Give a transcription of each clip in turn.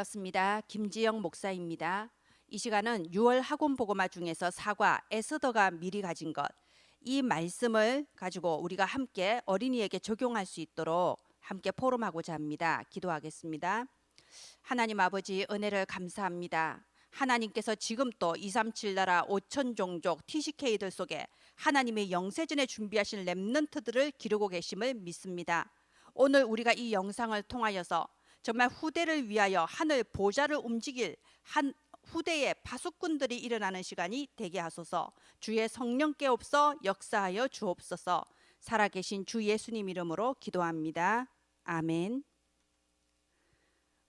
반갑습니다. 김지영 목사입니다. 이 시간은 6월 학원 보고마 중에서 사과 에스더가 미리 가진 것 이 말씀을 가지고 우리가 함께 어린이에게 적용할 수 있도록 함께 포럼하고자 합니다. 기도하겠습니다. 하나님 아버지 은혜를 감사합니다. 하나님께서 지금 또 237 나라 5천 종족 TCK들 속에 하나님의 영세전에 준비하신 렘넌트들을 기르고 계심을 믿습니다. 오늘 우리가 이 영상을 통하여서 정말 후대를 위하여 하늘 보좌를 움직일 한 후대의 파수꾼들이 일어나는 시간이 되게 하소서. 주의 성령께 없어 역사하여 주옵소서. 살아계신 주 예수님 이름으로 기도합니다. 아멘.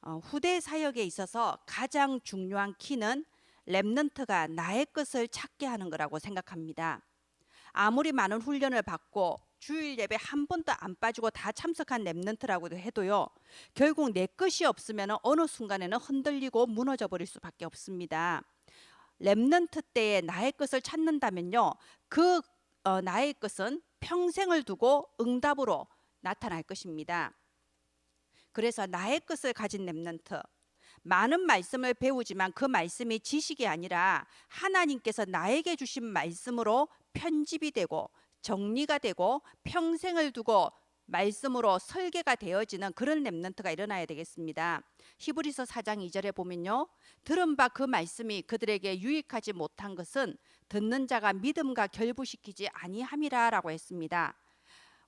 어, 후대 사역에 있어서 가장 중요한 키는 렘넌트가 나의 것을 찾게 하는 거라고 생각합니다. 아무리 많은 훈련을 받고 주일 예배 한 번도 안 빠지고 다 참석한 렘넌트라고도 해도요. 결국 내 것이 없으면 어느 순간에는 흔들리고 무너져 버릴 수밖에 없습니다. 렘넌트 때에 나의 것을 찾는다면요. 그 어, 나의 것은 평생을 두고 응답으로 나타날 것입니다. 그래서 나의 것을 가진 렘넌트 많은 말씀을 배우지만 그 말씀이 지식이 아니라 하나님께서 나에게 주신 말씀으로 편집이 되고 정리가 되고 평생을 두고 말씀으로 설계가 되어지는 그런 렘넌트가 일어나야 되겠습니다. 히브리서 4장 2절에 보면요. 들은 바 그 말씀이 그들에게 유익하지 못한 것은 듣는 자가 믿음과 결부시키지 아니함이라라고 했습니다.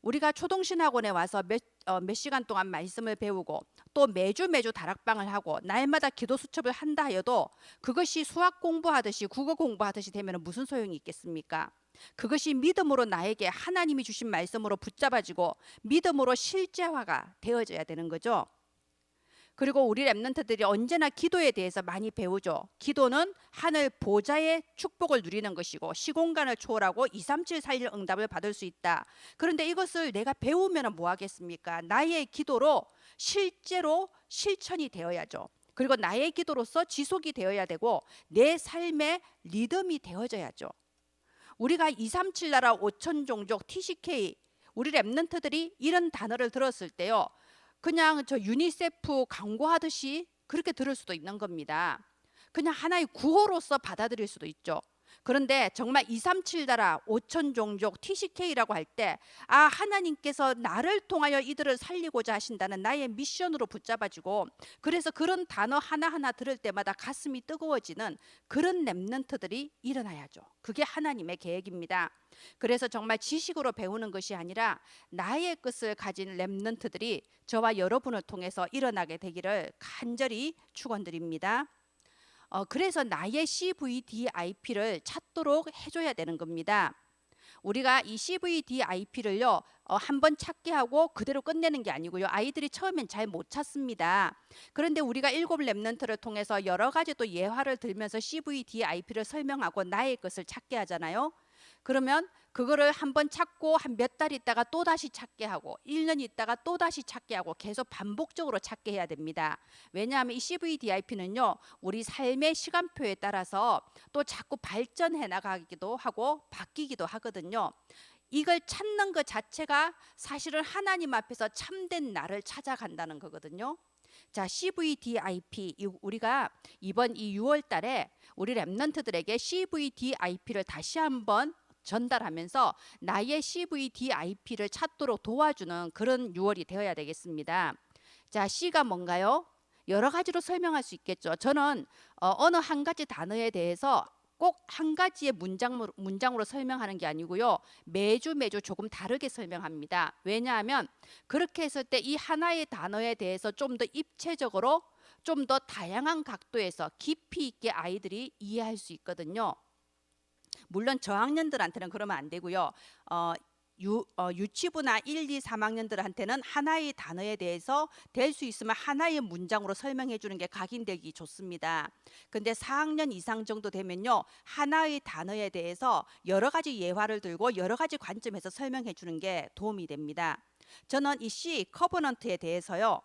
우리가 초동신학원에 와서 몇, 어, 몇 시간 동안 말씀을 배우고 또 매주 매주 다락방을 하고 날마다 기도 수첩을 한다 하여도 그것이 수학 공부하듯이 국어 공부하듯이 되면 무슨 소용이 있겠습니까? 그것이 믿음으로 나에게 하나님이 주신 말씀으로 붙잡아지고 믿음으로 실제화가 되어져야 되는 거죠. 그리고 우리 랩런트들이 언제나 기도에 대해서 많이 배우죠. 기도는 하늘 보좌의 축복을 누리는 것이고 시공간을 초월하고 2, 3, 7, 4, 1 응답을 받을 수 있다. 그런데 이것을 내가 배우면 뭐 하겠습니까? 나의 기도로 실제로 실천이 되어야죠. 그리고 나의 기도로서 지속이 되어야 되고 내 삶의 리듬이 되어져야죠. 우리가 237 나라 5천 종족 TCK 우리 랩런트들이 이런 단어를 들었을 때요. 그냥 저 유니세프 광고하듯이 그렇게 들을 수도 있는 겁니다. 그냥 하나의 구호로서 받아들일 수도 있죠. 그런데 정말 237 나라 5천 종족 TCK라고 할 때 아 하나님께서 나를 통하여 이들을 살리고자 하신다는 나의 미션으로 붙잡아지고 그래서 그런 단어 하나하나 들을 때마다 가슴이 뜨거워지는 그런 렘넌트들이 일어나야죠. 그게 하나님의 계획입니다. 그래서 정말 지식으로 배우는 것이 아니라 나의 것을 가진 렘넌트들이 저와 여러분을 통해서 일어나게 되기를 간절히 축원드립니다. 어, 그래서 나의 CVDIP를 찾도록 해줘야 되는 겁니다. 우리가 이 CVDIP를요 어, 한번 찾게 하고 그대로 끝내는 게 아니고요 아이들이 처음엔 잘 못 찾습니다. 그런데 우리가 일곱 랩런트를 통해서 여러 가지 또 예화를 들면서 CVDIP를 설명하고 나의 것을 찾게 하잖아요. 그러면 그거를 한 번 찾고 한 몇 달 있다가 또 다시 찾게 하고 1년 있다가 또 다시 찾게 하고 계속 반복적으로 찾게 해야 됩니다. 왜냐하면 이 CVDIP는요. 우리 삶의 시간표에 따라서 또 자꾸 발전해 나가기도 하고 바뀌기도 하거든요. 이걸 찾는 것 자체가 사실은 하나님 앞에서 참된 나를 찾아간다는 거거든요. 자, CVDIP 우리가 이번 이 6월 달에 우리 랩런트들에게 CVDIP를 다시 한번 전달하면서 나의 CVDIP를 찾도록 도와주는 그런 6월이 되어야 되겠습니다. 자, C가 뭔가요? 여러 가지로 설명할 수 있겠죠. 저는 어, 느한 가지 단어에 대해서 꼭 한 가지의 문장으로, 문장으로 설명하는 게 아니고요. 매주 매주 조금 다르게 설명합니다. 왜냐하면 그렇게 했을 때 이 하나의 단어에 대해서 좀 더 입체적으로 좀 더 다양한 각도에서 깊이 있게 아이들이 이해할 수 있거든요. 물론 저학년들한테는 그러면 안 되고요. 어, 유, 어, 유치부나 1, 2, 3학년들한테는 하나의 단어에 대해서 될 수 있으면 하나의 문장으로 설명해 주는 게 각인되기 좋습니다. 근데 4학년 이상 정도 되면요. 하나의 단어에 대해서 여러 가지 예화를 들고 여러 가지 관점에서 설명해 주는 게 도움이 됩니다. 저는 이 C 커버넌트에 대해서요.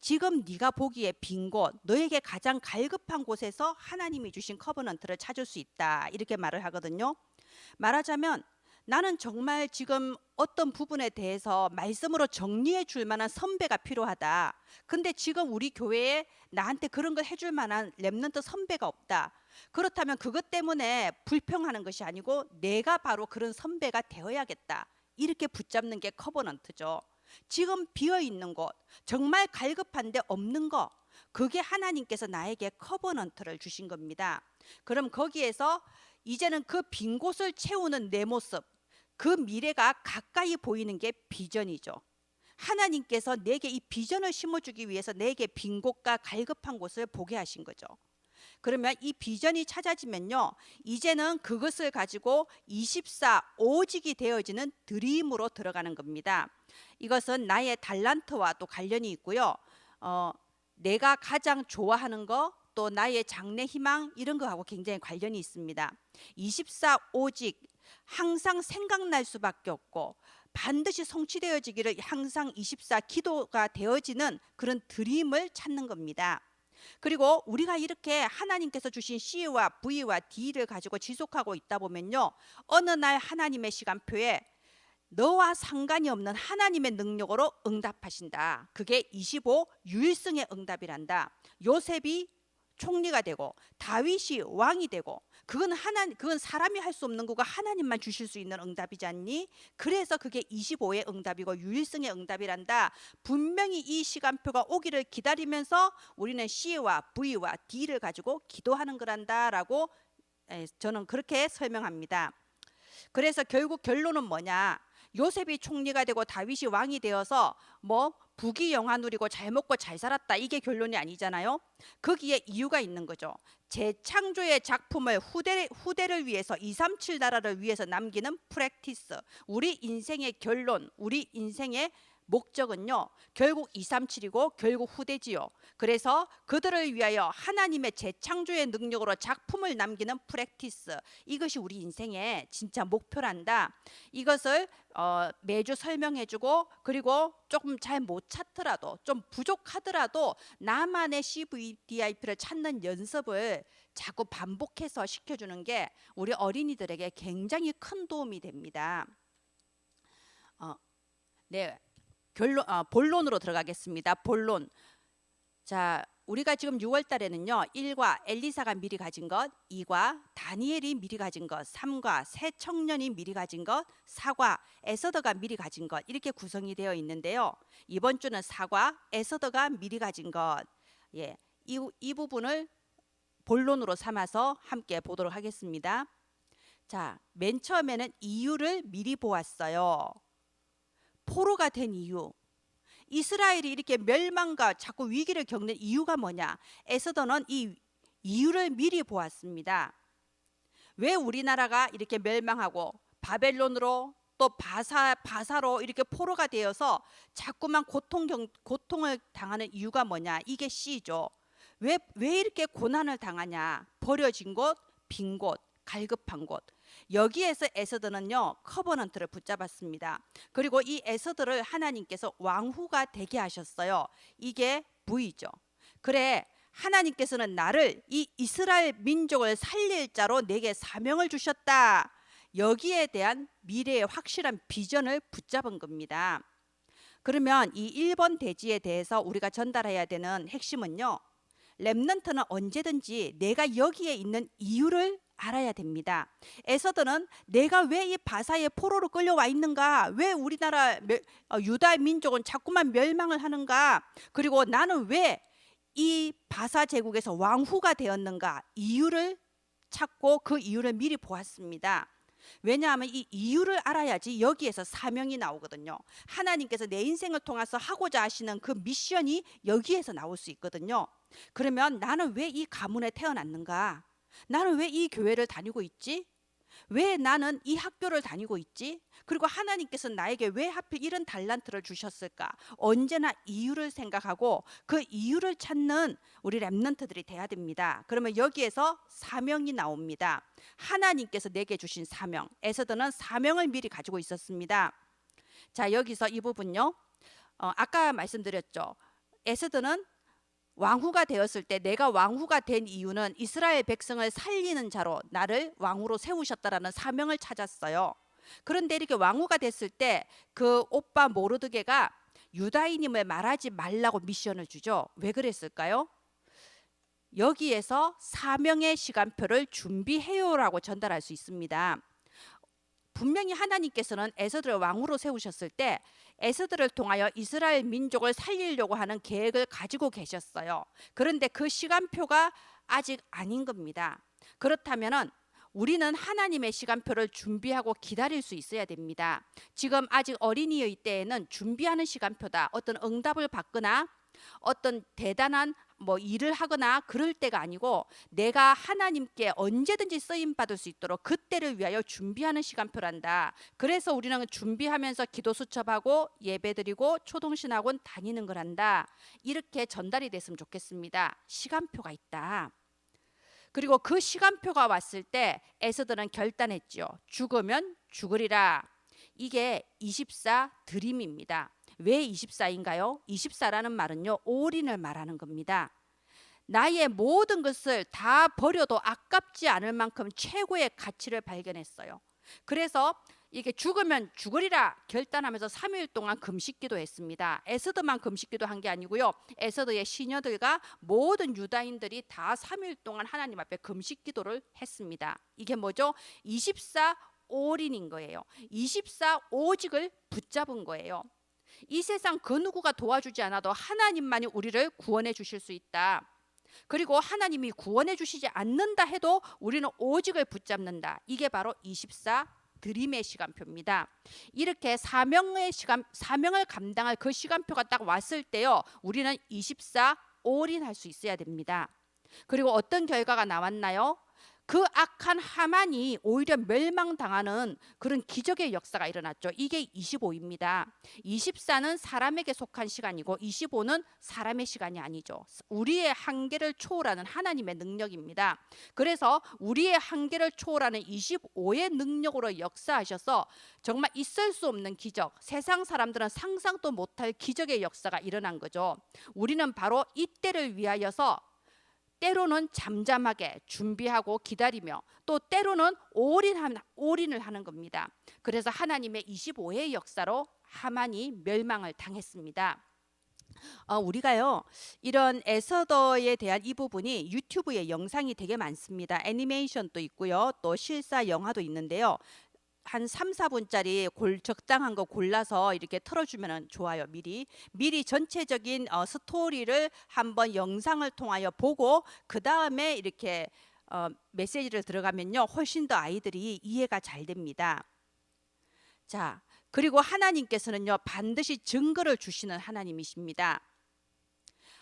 지금 네가 보기에 빈 곳, 너에게 가장 갈급한 곳에서 하나님이 주신 커버넌트를 찾을 수 있다. 이렇게 말을 하거든요. 말하자면 나는 정말 지금 어떤 부분에 대해서 말씀으로 정리해 줄 만한 선배가 필요하다. 근데 지금 우리 교회에 나한테 그런 걸 해줄 만한 랩런트 선배가 없다. 그렇다면 그것 때문에 불평하는 것이 아니고 내가 바로 그런 선배가 되어야겠다. 이렇게 붙잡는 게 커버넌트죠. 지금 비어 있는 곳, 정말 갈급한데 없는 거, 그게 하나님께서 나에게 커버넌트를 주신 겁니다. 그럼 거기에서 이제는 그 빈 곳을 채우는 내 모습, 그 미래가 가까이 보이는 게 비전이죠. 하나님께서 내게 이 비전을 심어주기 위해서 내게 빈 곳과 갈급한 곳을 보게 하신 거죠. 그러면 이 비전이 찾아지면요, 이제는 그것을 가지고 24 오직이 되어지는 드림으로 들어가는 겁니다. 이것은 나의 달란트와 또 관련이 있고요. 어, 내가 가장 좋아하는 거, 또 나의 장래 희망 이런 거하고 굉장히 관련이 있습니다. 24 오직 항상 생각날 수밖에 없고 반드시 성취되어지기를 항상 24 기도가 되어지는 그런 드림을 찾는 겁니다. 그리고 우리가 이렇게 하나님께서 주신 C와 V와 D를 가지고 지속하고 있다 보면요. 어느 날 하나님의 시간표에 너와 상관이 없는 하나님의 능력으로 응답하신다. 그게 25 유일성의 응답이란다. 요셉이 총리가 되고 다윗이 왕이 되고 그건 하나 그건 사람이 할 수 없는 거고 하나님만 주실 수 있는 응답이지 않니? 그래서 그게 25의 응답이고 유일성의 응답이란다. 분명히 이 시간표가 오기를 기다리면서 우리는 C와 V와 D를 가지고 기도하는 거란다라고 에, 저는 그렇게 설명합니다. 그래서 결국 결론은 뭐냐? 요셉이 총리가 되고 다윗이 왕이 되어서 뭐 부귀 영화 누리고 잘 먹고 잘 살았다 이게 결론이 아니잖아요. 거기에 이유가 있는 거죠. 재창조의 작품을 후대, 후대를 위해서 237 나라를 위해서 남기는 프랙티스. 우리 인생의 결론, 우리 인생의 목적은요. 결국 237이고 결국 후대지요. 그래서 그들을 위하여 하나님의 재창조의 능력으로 작품을 남기는 프랙티스. 이것이 우리 인생의 진짜 목표란다. 이것을 어, 매주 설명해주고 그리고 조금 잘 못 찾더라도 좀 부족하더라도 나만의 CVDIP를 찾는 연습을 자꾸 반복해서 시켜주는 게 우리 어린이들에게 굉장히 큰 도움이 됩니다. 어, 네, 결론 아, 본론으로 들어가겠습니다. 본론. 자, 우리가 지금 6월 달에는요. 1과 엘리사가 미리 가진 것, 2과 다니엘이 미리 가진 것, 3과 새 청년이 미리 가진 것, 4과 에서더가 미리 가진 것 이렇게 구성이 되어 있는데요. 이번 주는 4과 에서더가 미리 가진 것. 예. 이, 이 부분을 본론으로 삼아서 함께 보도록 하겠습니다. 자, 맨 처음에는 이유를 미리 보았어요. 포로가 된 이유. 이스라엘이 이렇게 멸망과 자꾸 위기를 겪는 이유가 뭐냐? 에서더는 이 이유를 미리 보았습니다. 왜 우리나라가 이렇게 멸망하고 바벨론으로 또 바사 바사로 이렇게 포로가 되어서 자꾸만 고통 경, 고통을 당하는 이유가 뭐냐? 이게 C죠. 왜 왜 이렇게 고난을 당하냐? 버려진 곳, 빈 곳, 갈급한 곳. 여기에서 에서드는요 커버넌트를 붙잡았습니다. 그리고 이 에서드를 하나님께서 왕후가 되게 하셨어요. 이게 V죠. 그래 하나님께서는 나를 이 이스라엘 민족을 살릴 자로 내게 사명을 주셨다. 여기에 대한 미래의 확실한 비전을 붙잡은 겁니다. 그러면 이 1번 대지에 대해서 우리가 전달해야 되는 핵심은요. 렘넌트는 언제든지 내가 여기에 있는 이유를 알아야 됩니다. 에서드는 내가 왜 이 바사의 포로로 끌려와 있는가? 왜 우리나라 어, 유다 민족은 자꾸만 멸망을 하는가? 그리고 나는 왜 이 바사 제국에서 왕후가 되었는가? 이유를 찾고 그 이유를 미리 보았습니다. 왜냐하면 이 이유를 알아야지 여기에서 사명이 나오거든요. 하나님께서 내 인생을 통해서 하고자 하시는 그 미션이 여기에서 나올 수 있거든요. 그러면 나는 왜 이 가문에 태어났는가? 나는 왜 이 교회를 다니고 있지? 왜 나는 이 학교를 다니고 있지? 그리고 하나님께서 나에게 왜 하필 이런 달란트를 주셨을까? 언제나 이유를 생각하고 그 이유를 찾는 우리 랩런트들이 돼야 됩니다. 그러면 여기에서 사명이 나옵니다. 하나님께서 내게 주신 사명. 에서드는 사명을 미리 가지고 있었습니다. 자, 여기서 이 부분요. 어, 아까 말씀드렸죠. 에서드는 왕후가 되었을 때 내가 왕후가 된 이유는 이스라엘 백성을 살리는 자로 나를 왕으로 세우셨다라는 사명을 찾았어요. 그런데 이렇게 왕후가 됐을 때 그 오빠 모르드게가 유다인임을 말하지 말라고 미션을 주죠. 왜 그랬을까요? 여기에서 사명의 시간표를 준비해요라고 전달할 수 있습니다. 분명히 하나님께서는 에서들을 왕으로 세우셨을 때 에서들을 통하여 이스라엘 민족을 살리려고 하는 계획을 가지고 계셨어요. 그런데 그 시간표가 아직 아닌 겁니다. 그렇다면은 우리는 하나님의 시간표를 준비하고 기다릴 수 있어야 됩니다. 지금 아직 어린이의 때에는 준비하는 시간표다. 어떤 응답을 받거나 어떤 대단한 뭐 일을 하거나 그럴 때가 아니고 내가 하나님께 언제든지 쓰임 받을 수 있도록 그때를 위하여 준비하는 시간표란다. 그래서 우리는 준비하면서 기도 수첩하고 예배드리고 초동신학원 다니는 거란다. 이렇게 전달이 됐으면 좋겠습니다. 시간표가 있다. 그리고 그 시간표가 왔을 때 에서들은 결단했지요. 죽으면 죽으리라. 이게 24 드림입니다. 왜 24인가요? 24라는 말은요, 올인을 말하는 겁니다. 나의 모든 것을 다 버려도 아깝지 않을 만큼 최고의 가치를 발견했어요. 그래서 이게 죽으면 죽으리라 결단하면서 3일 동안 금식기도 했습니다. 에스더만 금식기도 한 게 아니고요. 에스더의 시녀들과 모든 유다인들이 다 3일 동안 하나님 앞에 금식기도를 했습니다. 이게 뭐죠? 24 올인인 거예요. 24 오직을 붙잡은 거예요. 이 세상 그 누구가 도와주지 않아도 하나님만이 우리를 구원해 주실 수 있다. 그리고 하나님이 구원해 주시지 않는다 해도 우리는 오직을 붙잡는다. 이게 바로 24 드림의 시간표입니다. 이렇게 사명의 시간 사명을 감당할 그 시간표가 딱 왔을 때요. 우리는 24 올인할 수 있어야 됩니다. 그리고 어떤 결과가 나왔나요? 그 악한 하만이 오히려 멸망당하는 그런 기적의 역사가 일어났죠. 이게 25입니다. 24는 사람에게 속한 시간이고 25는 사람의 시간이 아니죠. 우리의 한계를 초월하는 하나님의 능력입니다. 그래서 우리의 한계를 초월하는 25의 능력으로 역사하셔서 정말 있을 수 없는 기적, 세상 사람들은 상상도 못할 기적의 역사가 일어난 거죠. 우리는 바로 이때를 위하여서 때로는 잠잠하게 준비하고 기다리며 또 때로는 올인을 하는 겁니다. 그래서 하나님의 25의 역사로 하만이 멸망을 당했습니다. 어, 우리가요 이런 에서더에 대한 이 부분이 유튜브에 영상이 되게 많습니다. 애니메이션도 있고요, 또 실사 영화도 있는데요. 한 3, 4분짜리 골 적당한 거 골라서 이렇게 틀어주면 좋아요. 미리 미리 전체적인 어, 스토리를 한번 영상을 통하여 보고 그 다음에 이렇게 어, 메시지를 들어가면요 훨씬 더 아이들이 이해가 잘 됩니다. 자 그리고 하나님께서는요 반드시 증거를 주시는 하나님이십니다.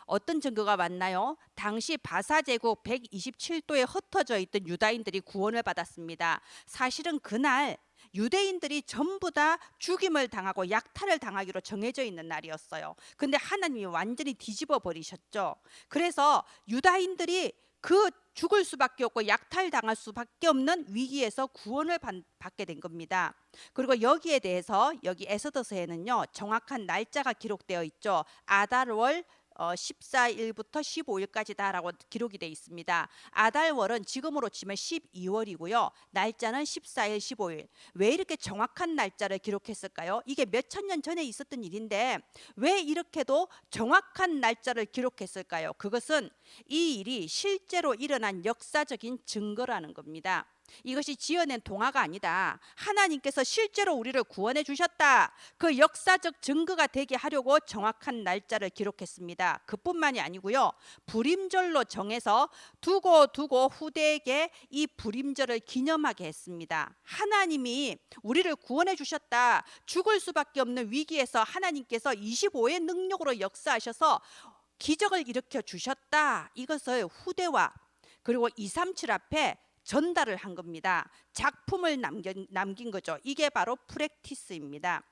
어떤 증거가 왔나요? 당시 바사 제국 127도에 흩어져 있던 유다인들이 구원을 받았습니다. 사실은 그날 유대인들이 전부 다 죽임을 당하고 약탈을 당하기로 정해져 있는 날이었어요. 근데 하나님이 완전히 뒤집어 버리셨죠. 그래서 유다인들이 그 죽을 수밖에 없고 약탈 당할 수밖에 없는 위기에서 구원을 받게 된 겁니다. 그리고 여기에 대해서 여기 에서더서에는요 정확한 날짜가 기록되어 있죠. 아달월 어, 14일부터 15일까지다라고 기록이 되어 있습니다. 아달월은 지금으로 치면 12월이고요. 날짜는 14일, 15일. 왜 이렇게 정확한 날짜를 기록했을까요? 이게 몇 천 년 전에 있었던 일인데 왜 이렇게도 정확한 날짜를 기록했을까요? 그것은 이 일이 실제로 일어난 역사적인 증거라는 겁니다. 이것이 지어낸 동화가 아니다. 하나님께서 실제로 우리를 구원해 주셨다. 그 역사적 증거가 되게 하려고 정확한 날짜를 기록했습니다. 그뿐만이 아니고요. 불임절로 정해서 두고 두고 후대에게 이 불임절을 기념하게 했습니다. 하나님이 우리를 구원해 주셨다. 죽을 수밖에 없는 위기에서 하나님께서 25의 능력으로 역사하셔서 기적을 일으켜 주셨다. 이것을 후대와 그리고 237 앞에 전달을 한 겁니다. 작품을 남긴, 남긴 거죠. 이게 바로 프랙티스입니다.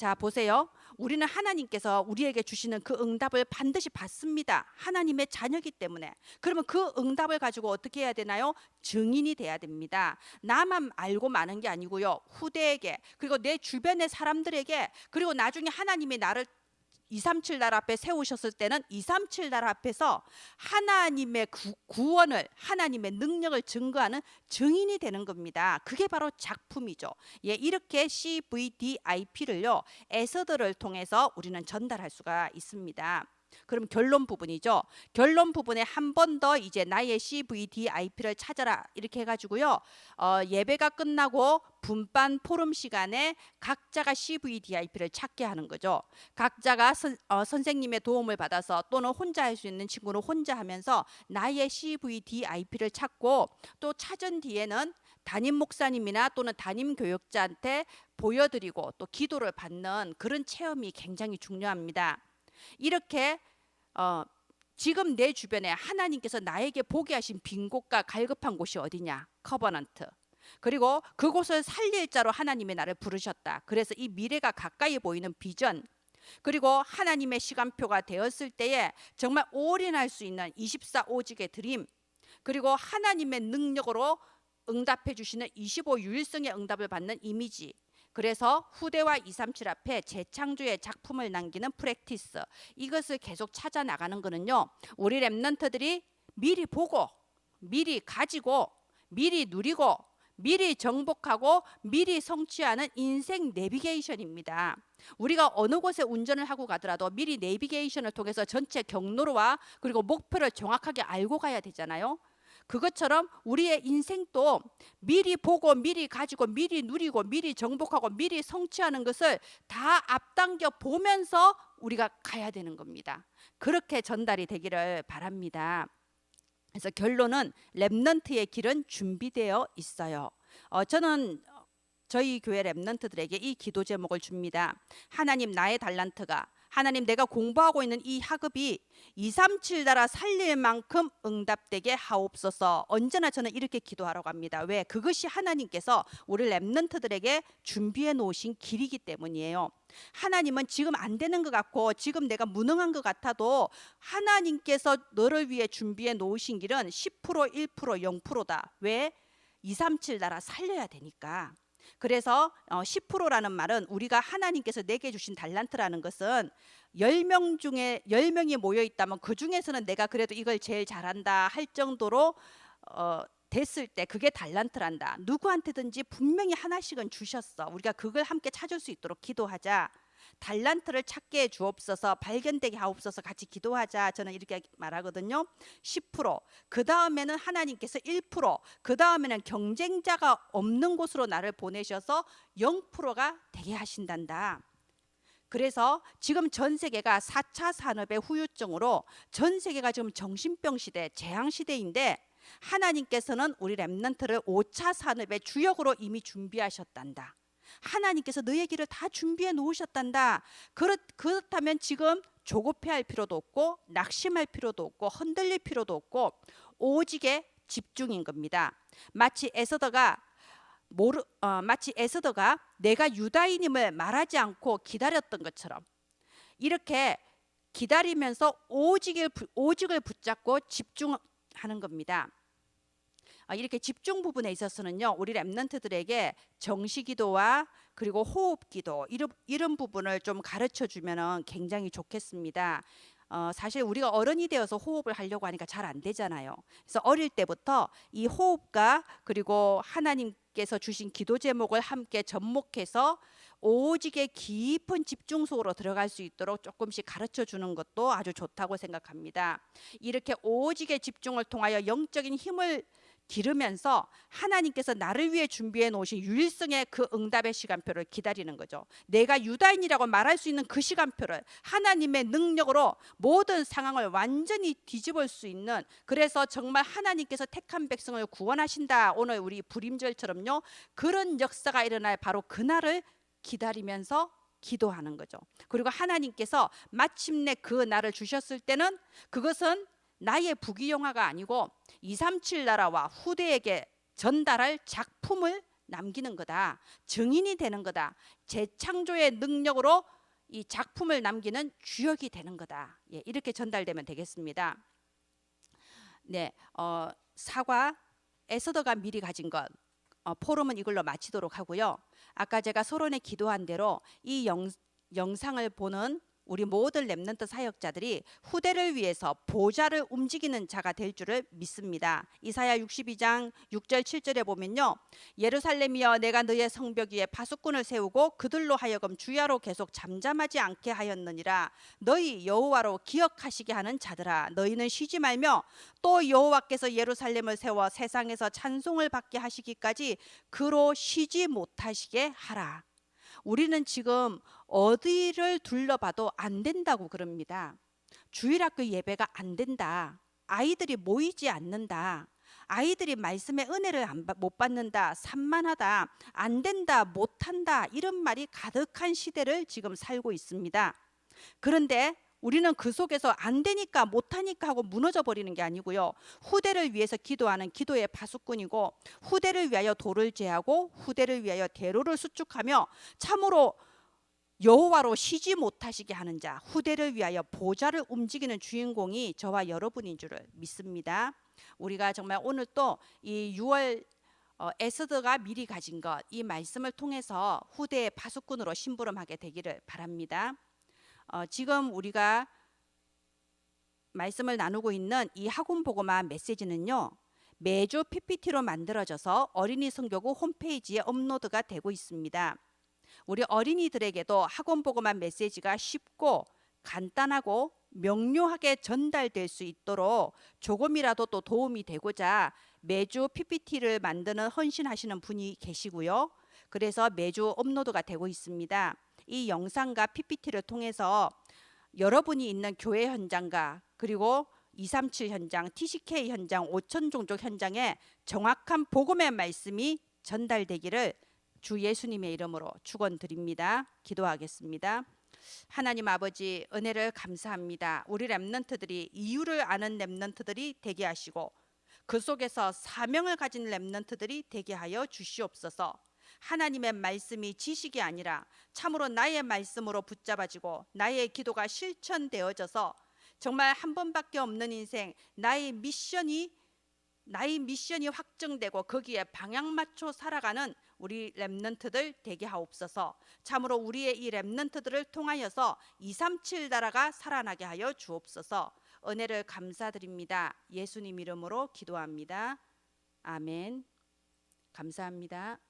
자, 보세요. 우리는 하나님께서 우리에게 주시는 그 응답을 반드시 받습니다. 하나님의 자녀기 때문에. 그러면 그 응답을 가지고 어떻게 해야 되나요? 증인이 돼야 됩니다. 나만 알고 마는 게 아니고요. 후대에게, 그리고 내 주변의 사람들에게, 그리고 나중에 하나님이 나를 237 나라 앞에 세우셨을 때는 237 나라 앞에서 하나님의 구, 구원을 하나님의 능력을 증거하는 증인이 되는 겁니다. 그게 바로 작품이죠. 예, 이렇게 CVDIP를요. 에서더를 통해서 우리는 전달할 수가 있습니다. 그럼 결론 부분이죠. 결론 부분에 한 번 더 이제 나의 CVDIP를 찾아라 이렇게 해가지고요. 어, 예배가 끝나고 분반 포럼 시간에 각자가 CVDIP를 찾게 하는 거죠. 각자가 선, 어, 선생님의 도움을 받아서 또는 혼자 할 수 있는 친구는 혼자 하면서 나의 CVDIP를 찾고 또 찾은 뒤에는 담임 목사님이나 또는 담임 교육자한테 보여드리고 또 기도를 받는 그런 체험이 굉장히 중요합니다. 이렇게 어, 지금 내 주변에 하나님께서 나에게 보게 하신 빈 곳과 갈급한 곳이 어디냐? 커버넌트. 그리고 그곳을 살릴 자로 하나님의 나를 부르셨다. 그래서 이 미래가 가까이 보이는 비전. 그리고 하나님의 시간표가 되었을 때에 정말 올인할 수 있는 24 오직의 드림. 그리고 하나님의 능력으로 응답해 주시는 25 유일성의 응답을 받는 이미지. 그래서 후대와 237 앞에 재창조의 작품을 남기는 프랙티스 이것을 계속 찾아 나가는 거는요. 우리 랩런트들이 미리 보고 미리 가지고 미리 누리고 미리 정복하고 미리 성취하는 인생 내비게이션입니다. 우리가 어느 곳에 운전을 하고 가더라도 미리 내비게이션을 통해서 전체 경로와 그리고 목표를 정확하게 알고 가야 되잖아요. 그것처럼 우리의 인생도 미리 보고 미리 가지고 미리 누리고 미리 정복하고 미리 성취하는 것을 다 앞당겨 보면서 우리가 가야 되는 겁니다. 그렇게 전달이 되기를 바랍니다. 그래서 결론은 랩넌트의 길은 준비되어 있어요. 어, 저는 저희 교회 랩넌트들에게 이 기도 제목을 줍니다. 하나님 나의 달란트가 하나님 내가 공부하고 있는 이 학업이 237 나라 살릴 만큼 응답되게 하옵소서. 언제나 저는 이렇게 기도하러 갑니다. 왜? 그것이 하나님께서 우리 랩넌트들에게 준비해 놓으신 길이기 때문이에요. 하나님은 지금 안 되는 것 같고 지금 내가 무능한 것 같아도 하나님께서 너를 위해 준비해 놓으신 길은 10% 1% 0%다. 왜? 237 나라 살려야 되니까. 그래서 어, 10%라는 말은 우리가 하나님께서 내게 주신 달란트라는 것은 10명 중에 10명이 모여 있다면 그 중에서는 내가 그래도 이걸 제일 잘한다 할 정도로 어, 됐을 때 그게 달란트란다. 누구한테든지 분명히 하나씩은 주셨어. 우리가 그걸 함께 찾을 수 있도록 기도하자. 달란트를 찾게 해 주옵소서 발견되게 하옵소서 같이 기도하자. 저는 이렇게 말하거든요. 10%그 다음에는 하나님께서 1%그 다음에는 경쟁자가 없는 곳으로 나를 보내셔서 0%가 되게 하신단다. 그래서 지금 전 세계가 4차 산업의 후유증으로 전 세계가 지금 정신병 시대, 재앙 시대인데 하나님께서는 우리 랩런트를 5차 산업의 주역으로 이미 준비하셨단다. 하나님께서 너의 길을 다 준비해 놓으셨단다. 그렇, 그렇다면 지금 조급해할 필요도 없고 낙심할 필요도 없고 흔들릴 필요도 없고 오직에 집중인 겁니다. 마치 에서더가 모르, 어, 마치 에스더가 내가 유다인임을 말하지 않고 기다렸던 것처럼 이렇게 기다리면서 오직을 오직을 붙잡고 집중하는 겁니다. 아, 이렇게 집중 부분에 있어서는요 우리 랩런트들에게 정시기도와 그리고 호흡기도 이런, 이런 부분을 좀 가르쳐 주면은 굉장히 좋겠습니다. 어, 사실 우리가 어른이 되어서 호흡을 하려고 하니까 잘 안 되잖아요. 그래서 어릴 때부터 이 호흡과 그리고 하나님께서 주신 기도 제목을 함께 접목해서 오직의 깊은 집중 속으로 들어갈 수 있도록 조금씩 가르쳐 주는 것도 아주 좋다고 생각합니다. 이렇게 오직의 집중을 통하여 영적인 힘을 기르면서 하나님께서 나를 위해 준비해 놓으신 유일성의 그 응답의 시간표를 기다리는 거죠. 내가 유다인이라고 말할 수 있는 그 시간표를 하나님의 능력으로 모든 상황을 완전히 뒤집을 수 있는 그래서 정말 하나님께서 택한 백성을 구원하신다. 오늘 우리 불임절처럼요. 그런 역사가 일어날 바로 그날을 기다리면서 기도하는 거죠. 그리고 하나님께서 마침내 그 날을 주셨을 때는 그것은 나의 부귀영화가 아니고 237 나라와 후대에게 전달할 작품을 남기는 거다. 증인이 되는 거다. 재창조의 능력으로 이 작품을 남기는 주역이 되는 거다. 예, 이렇게 전달되면 되겠습니다. 네, 어, 사과 에서더가 미리 가진 것 어, 포럼은 이걸로 마치도록 하고요. 아까 제가 서론에 기도한 대로 이 영, 영상을 보는 우리 모든 렘넌트 사역자들이 후대를 위해서 보좌를 움직이는 자가 될 줄을 믿습니다. 이사야 62장 6절 7절에 보면요. 예루살렘이여 내가 너의 성벽 위에 파수꾼을 세우고 그들로 하여금 주야로 계속 잠잠하지 않게 하였느니라. 너희 여호와로 기억하시게 하는 자들아 너희는 쉬지 말며 또 여호와께서 예루살렘을 세워 세상에서 찬송을 받게 하시기까지 그로 쉬지 못하시게 하라. 우리는 지금 어디를 둘러봐도 안 된다고 그럽니다. 주일학교 예배가 안 된다. 아이들이 모이지 않는다. 아이들이 말씀의 은혜를 못 받는다. 산만하다. 안 된다. 못한다. 이런 말이 가득한 시대를 지금 살고 있습니다. 그런데 우리는 그 속에서 안 되니까 못하니까 하고 무너져 버리는 게 아니고요. 후대를 위해서 기도하는 기도의 파수꾼이고 후대를 위하여 돌을 제하고 후대를 위하여 대로를 수축하며 참으로 여호와로 쉬지 못하시게 하는 자 후대를 위하여 보좌를 움직이는 주인공이 저와 여러분인 줄을 믿습니다. 우리가 정말 오늘 또 이 6월 어, 에스더가 미리 가진 것 이 말씀을 통해서 후대의 파수꾼으로 심부름하게 되기를 바랍니다. 어, 지금 우리가 말씀을 나누고 있는 이 학원 보고만 메시지는요. 매주 PPT로 만들어져서 어린이 성교구 홈페이지에 업로드가 되고 있습니다. 우리 어린이들에게도 학원 보고만 메시지가 쉽고 간단하고 명료하게 전달될 수 있도록 조금이라도 또 도움이 되고자 매주 PPT를 만드는 헌신하시는 분이 계시고요. 그래서 매주 업로드가 되고 있습니다. 이 영상과 PPT를 통해서 여러분이 있는 교회 현장과 그리고 237 현장, TCK 현장, 오천 종족 현장에 정확한 복음의 말씀이 전달되기를 주 예수님의 이름으로 축원드립니다. 기도하겠습니다. 하나님 아버지 은혜를 감사합니다. 우리 렘넌트들이 이유를 아는 렘넌트들이 되게 하시고 그 속에서 사명을 가진 렘넌트들이 되게 하여 주시옵소서. 하나님의 말씀이 지식이 아니라 참으로 나의 말씀으로 붙잡아지고 나의 기도가 실천되어져서 정말 한 번밖에 없는 인생 나의 미션이 나의 미션이 확정되고 거기에 방향 맞춰 살아가는 우리 렘넌트들 되게 하옵소서. 참으로 우리의 이 렘넌트들을 통하여서 237 나라가 살아나게 하여 주옵소서. 은혜를 감사드립니다. 예수님 이름으로 기도합니다. 아멘. 감사합니다.